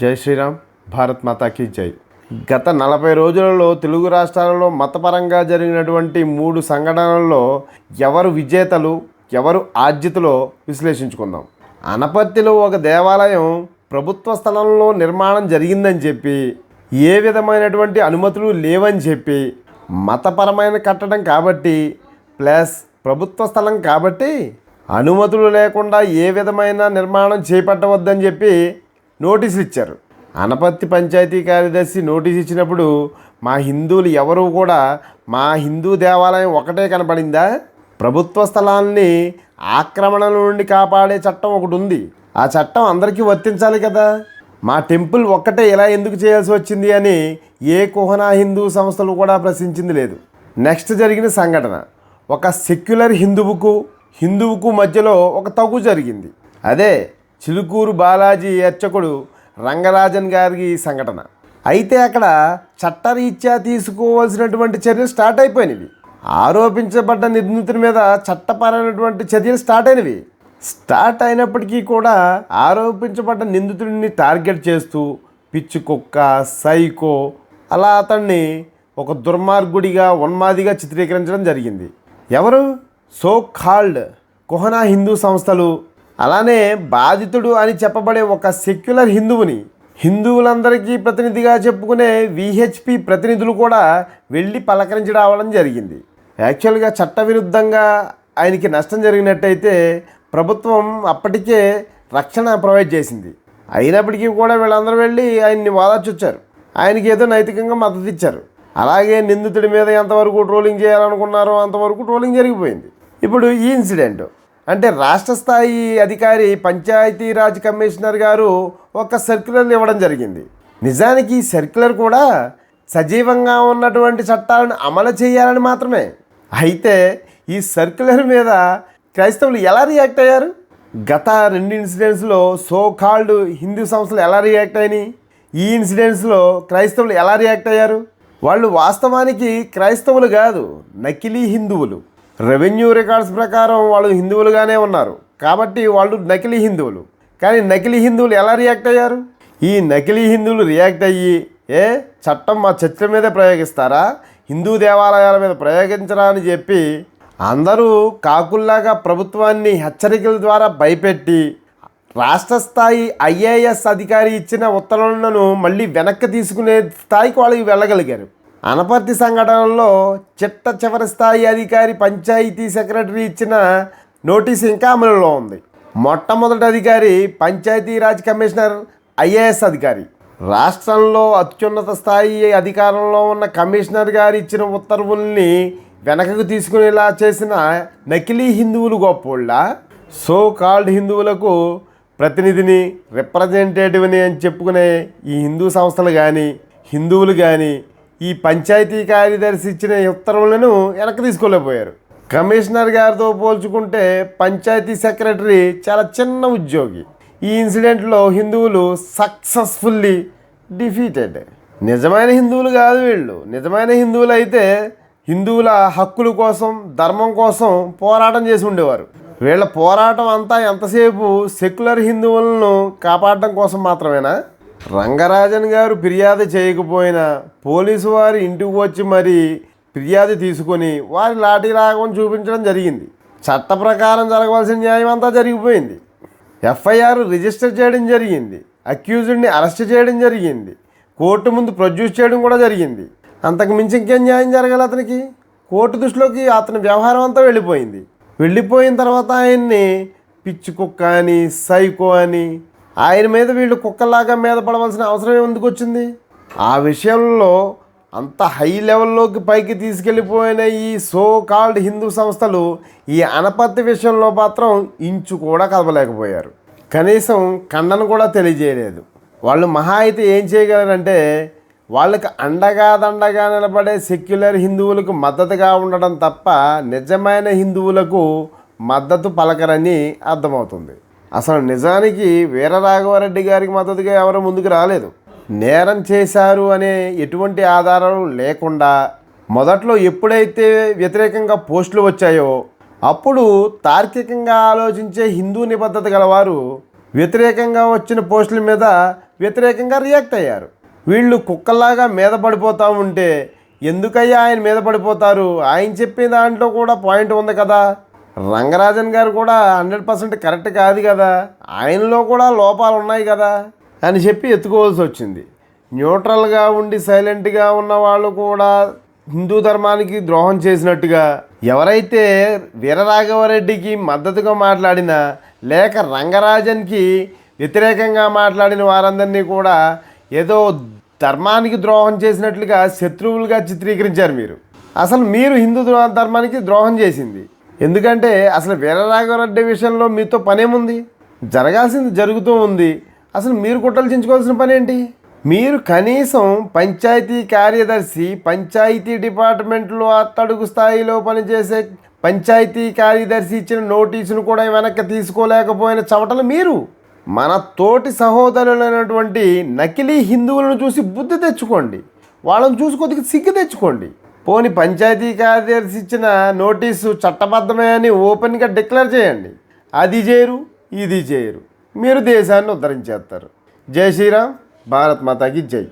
జై శ్రీరామ్ భారత్ మాతాకి జై. గత నలభై రోజులలో తెలుగు రాష్ట్రాలలో మతపరంగా జరిగినటువంటి మూడు సంఘటనల్లో ఎవరు విజేతలు ఎవరు ఆద్యతలో విశ్లేషించుకుందాం. అనపర్తిలో ఒక దేవాలయం ప్రభుత్వ స్థలంలో నిర్మాణం జరిగిందని చెప్పి ఏ విధమైనటువంటి అనుమతులు లేవని చెప్పి మతపరమైన కట్టడం కాబట్టి ప్లస్ ప్రభుత్వ స్థలం కాబట్టి అనుమతులు లేకుండా ఏ విధమైన నిర్మాణం చేపట్టవద్దని చెప్పి నోటీసులు ఇచ్చారు. అనపత్తి పంచాయతీ కార్యదర్శి నోటీస్ ఇచ్చినప్పుడు మా హిందువులు ఎవరు కూడా మా హిందూ దేవాలయం ఒకటే కనపడిందా? ప్రభుత్వ స్థలాల్ని ఆక్రమణల నుండి కాపాడే చట్టం ఒకటి ఉంది. ఆ చట్టం అందరికీ వర్తించాలి కదా. మా టెంపుల్ ఒక్కటే ఇలా ఎందుకు చేయాల్సి వచ్చింది అని ఏ కుహనా హిందూ సంస్థలు కూడా ప్రశ్నించింది లేదు. నెక్స్ట్ జరిగిన సంఘటన. ఒక సెక్యులర్ హిందువుకు హిందువుకు మధ్యలో ఒక తగు జరిగింది. అదే చిలుకూరు బాలాజీ అర్చకుడు రంగరాజన్ గారికి ఈ సంఘటన. అయితే అక్కడ చట్టరీత్యా తీసుకోవాల్సినటువంటి చర్యలు స్టార్ట్ అయిపోయినవి. ఆరోపించబడ్డ నిందితుడి మీద చట్టపరమైనటువంటి చర్యలు స్టార్ట్ అయినవి. స్టార్ట్ అయినప్పటికీ కూడా ఆరోపించబడ్డ నిందితుడిని టార్గెట్ చేస్తూ పిచ్చి కుక్క సైకో అలా అతన్ని ఒక దుర్మార్గుడిగా ఉన్మాదిగా చిత్రీకరించడం జరిగింది. ఎవరు? సో కాల్డ్ కుహనా హిందూ సంస్థలు అలానే బాధితుడు అని చెప్పబడే ఒక సెక్యులర్ హిందువుని హిందువులందరికీ ప్రతినిధిగా చెప్పుకునే విహెచ్పి ప్రతినిధులు కూడా వెళ్ళి పలకరించి రావడం జరిగింది. యాక్చువల్గా చట్టవిరుద్ధంగా ఆయనకి నష్టం జరిగినట్టయితే ప్రభుత్వం అప్పటికే రక్షణ ప్రొవైడ్ చేసింది. అయినప్పటికీ కూడా వీళ్ళందరూ వెళ్ళి ఆయన్ని వాదార్చొచ్చారు. ఆయనకి ఏదో నైతికంగా మద్దతు ఇచ్చారు అలాగే నిందితుడి మీద ఎంతవరకు ట్రోలింగ్ చేయాలనుకున్నారో అంతవరకు ట్రోలింగ్ జరిగిపోయింది. ఇప్పుడు ఈ ఇన్సిడెంట్. అంటే రాష్ట్ర స్థాయి అధికారి పంచాయతీరాజ్ కమిషనర్ గారు ఒక సర్క్యులర్ ఇవ్వడం జరిగింది. నిజానికి ఈ సర్క్యులర్ కూడా సజీవంగా ఉన్నటువంటి చట్టాలను అమలు చేయాలని మాత్రమే. అయితే ఈ సర్క్యులర్ మీద క్రైస్తవులు ఎలా రియాక్ట్ అయ్యారు? గత రెండు ఇన్సిడెంట్స్లో సో కాల్డ్ హిందూ సంస్థలు ఎలా రియాక్ట్ అయినాయి? ఈ ఇన్సిడెంట్స్లో క్రైస్తవులు ఎలా రియాక్ట్ అయ్యారు? వాళ్ళు వాస్తవానికి క్రైస్తవులు కాదు నకిలీ హిందువులు. రెవెన్యూ రికార్డ్స్ ప్రకారం వాళ్ళు హిందువులుగానే ఉన్నారు. కాబట్టి వాళ్ళు నకిలీ హిందువులు. కానీ నకిలీ హిందువులు ఎలా రియాక్ట్ అయ్యారు? ఈ నకిలీ హిందువులు రియాక్ట్ అయ్యి ఏ చట్టం మా చర్చల మీదే ప్రయోగిస్తారా? హిందూ దేవాలయాల మీద ప్రయోగించరా అని చెప్పి అందరూ కాకుల్లాగా ప్రభుత్వాన్ని హెచ్చరికల ద్వారా భయపెట్టి రాష్ట్ర స్థాయి ఐఏఎస్ అధికారి ఇచ్చిన ఉత్తర్వులను మళ్ళీ వెనక్కి తీసుకునే స్థాయికి వాళ్ళకి వెళ్ళగలిగారు. అనపర్తి సంఘటనలో చిట్ట చివరి స్థాయి అధికారి పంచాయతీ సెక్రటరీ ఇచ్చిన నోటీస్ ఇంకా అమలులో ఉంది. మొట్టమొదటి అధికారి పంచాయతీరాజ్ కమిషనర్ ఐఏఎస్ అధికారి. రాష్ట్రంలో అత్యున్నత స్థాయి అధికారంలో ఉన్న కమిషనర్ గారు ఇచ్చిన ఉత్తర్వుల్ని వెనకకు తీసుకునేలా చేసిన నకిలీ హిందువులు గొప్పోళ్ళ? సో కాల్డ్ హిందువులకు ప్రతినిధిని రిప్రజెంటేటివ్ని అని చెప్పుకునే ఈ హిందూ సంస్థలు కానీ హిందువులు కానీ ఈ పంచాయతీ కార్యదర్శి ఇచ్చిన ఉత్తర్వులను వెనక్కి తీసుకోలేకపోయారు. కమిషనర్ గారితో పోల్చుకుంటే పంచాయతీ సెక్రటరీ చాలా చిన్న ఉద్యోగి. ఈ ఇన్సిడెంట్లో హిందువులు సక్సెస్ఫుల్లీ డిఫీటెడ్. నిజమైన హిందువులు కాదు వీళ్ళు. నిజమైన హిందువులు అయితే హిందువుల హక్కుల కోసం ధర్మం కోసం పోరాటం చేసి ఉండేవారు. వీళ్ళ పోరాటం అంతా ఎంతసేపు సెక్యులర్ హిందువులను కాపాడడం కోసం మాత్రమేనా? రంగరాజన్ గారు ఫిర్యాదు చేయకపోయినా పోలీసు వారి ఇంటికి వచ్చి మరి ఫిర్యాదు తీసుకొని వారి లాఠీ రాగం చూపించడం జరిగింది. చట్ట ప్రకారం జరగవలసిన న్యాయం అంతా జరిగిపోయింది. ఎఫ్ఐఆర్ రిజిస్టర్ చేయడం జరిగింది. అక్యూజ్డ్ని అరెస్ట్ చేయడం జరిగింది. కోర్టు ముందు ప్రొడ్యూస్ చేయడం కూడా జరిగింది. అంతకు మించి ఇంకేం న్యాయం జరగాలి అతనికి? కోర్టు దృష్టిలోకి అతని వ్యవహారం అంతా వెళ్ళిపోయింది. వెళ్ళిపోయిన తర్వాత ఆయన్ని పిచ్చి కుక్క అని సైకో అని ఆయన మీద వీళ్ళు కుక్కలాగా మీద పడవలసిన అవసరం ఎందుకు వచ్చింది? ఆ విషయంలో అంత హై లెవెల్లోకి పైకి తీసుకెళ్ళిపోయిన ఈ సో కాల్డ్ హిందూ సంస్థలు ఈ అనపత్తి విషయంలో మాత్రం ఇంచు కూడా కదపలేకపోయారు. కనీసం ఖండన కూడా తెలియజేయలేదు. వాళ్ళు మహా అయితే ఏం చేయగలరంటే వాళ్ళకి అండగా దండగా నిలబడే సెక్యులర్ హిందువులకు మద్దతుగా ఉండడం తప్ప నిజమైన హిందువులకు మద్దతు పలకరని అర్థమవుతుంది. అసలు నిజానికి వీరరాఘవరెడ్డి గారికి మద్దతుగా ఎవరు ముందుకు రాలేదు. నేరం చేశారు అనే ఎటువంటి ఆధారాలు లేకుండా మొదట్లో ఎప్పుడైతే వ్యతిరేకంగా పోస్టులు వచ్చాయో అప్పుడు తార్కికంగా ఆలోచించే హిందూ నిబద్ధత గలవారు వ్యతిరేకంగా వచ్చిన పోస్టుల మీద వ్యతిరేకంగా రియాక్ట్ అయ్యారు. వీళ్ళు కుక్కల్లాగా మీద పడిపోతూ ఉంటే ఎందుకయ్యా ఆయన మీద పడిపోతారు? ఆయన చెప్పే దాంట్లో కూడా పాయింట్ ఉంది కదా. రంగరాజన్ గారు కూడా హండ్రెడ్ పర్సెంట్ కరెక్ట్ కాదు కదా. ఆయనలో కూడా లోపాలు ఉన్నాయి కదా అని చెప్పి ఎత్తుకోవాల్సి వచ్చింది. న్యూట్రల్గా ఉండి సైలెంట్గా ఉన్న వాళ్ళు కూడా హిందూ ధర్మానికి ద్రోహం చేసినట్టుగా ఎవరైతే వీరరాఘవరెడ్డికి మద్దతుగా మాట్లాడినా లేక రంగరాజన్కి వ్యతిరేకంగా మాట్లాడిన వారందరినీ కూడా ఏదో ధర్మానికి ద్రోహం చేసినట్లుగా శత్రువులుగా చిత్రీకరించారు మీరు. అసలు మీరు హిందూ ధర్మానికి ద్రోహం చేసింది. ఎందుకంటే అసలు వీరరాఘవరెడ్డి విషయంలో మీతో పనేముంది? జరగాల్సింది జరుగుతూ ఉంది. అసలు మీరు కుట్రలు చించుకోవాల్సిన పని ఏంటి మీరు కనీసం పంచాయతీ కార్యదర్శి పంచాయతీ డిపార్ట్మెంట్లో అత్తడుగు స్థాయిలో పనిచేసే పంచాయతీ కార్యదర్శి ఇచ్చిన నోటీసును కూడా వెనక్కి తీసుకోలేకపోయిన చవటలు మీరు. మన తోటి సహోదరులైనటువంటి నకిలీ హిందువులను చూసి బుద్ధి తెచ్చుకోండి. వాళ్ళని చూసి కొద్దిగా సిగ్గు తెచ్చుకోండి. పోని పంచాయతీ కార్యదర్శి ఇచ్చిన నోటీసు చట్టబద్ధమే అని ఓపెన్గా డిక్లేర్ చేయండి. అది చేయరు ఇది చేయరు మీరు దేశాన్ని ఉద్ధరించేస్తారు. జై శ్రీరామ్ భారత్ మాతాకి జై.